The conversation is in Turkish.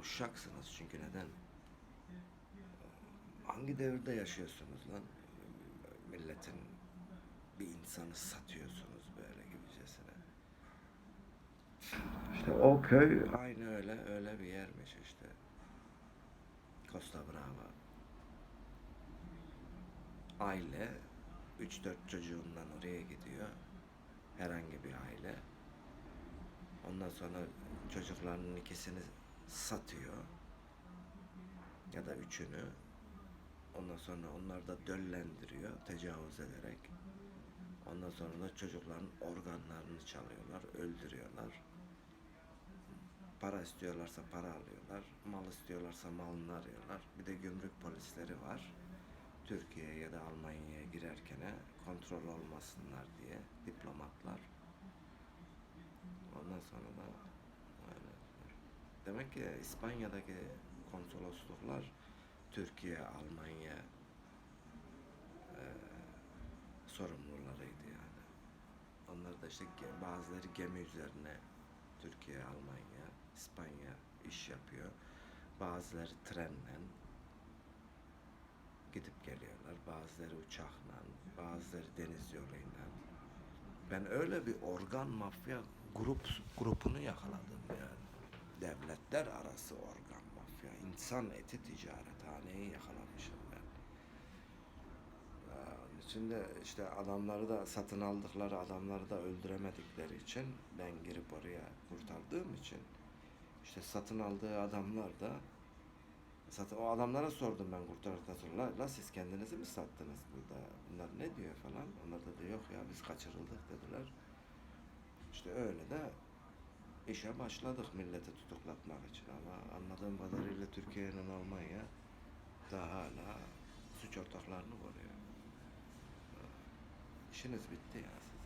uşaksınız çünkü neden? Hangi devirde yaşıyorsunuz lan? Milletin bir insanı satıyorsunuz böyle gibicesine. İşte o köy aynı öyle öyle bir yermiş işte. Costa Brava. Aile 3-4 çocuğundan oraya gidiyor. Herhangi bir aile. Ondan sonra çocuklarının ikisini satıyor. Ya da üçünü. Ondan sonra onlar da döllendiriyor tecavüz ederek. Ondan sonra da çocukların organlarını çalıyorlar, öldürüyorlar. Para istiyorlarsa para alıyorlar, mal istiyorlarsa malını arıyorlar. Bir de gümrük polisleri var. Türkiye'ye ya da Almanya'ya girerken kontrol olmasınlar diye diplomatlar. Ondan sonra da. Demek ki İspanya'daki konsolosluklar Türkiye, Almanya eee sorumlularıydı yani. Onlar da işte bazıları gemi üzerine Türkiye, Almanya, İspanya iş yapıyor. Bazıları trenle gidip geliyorlar. Bazıları uçakla, bazıları deniz yoluyla. Ben öyle bir organ mafya grup grupunu yakaladım yani. Devletler arası organ mafya, insan eti ticarethaneyi yakalamışım ben. Ee, Onun için de işte adamları da satın aldıkları adamları da öldüremedikleri için ben girip oraya kurtardığım için işte satın aldığı adamlar da Zaten o adamlara sordum ben kurtardıktan sonra. La siz kendinizi mi sattınız burada? Bunlar ne diyor falan. Onlar da diyor yok ya biz kaçırıldık dediler. İşte öyle de işe başladık milleti tutuklatmak için ama anladığım kadarıyla Türkiye'nin Almanya daha hala suç ortaklarını koruyor. İşiniz bitti ya.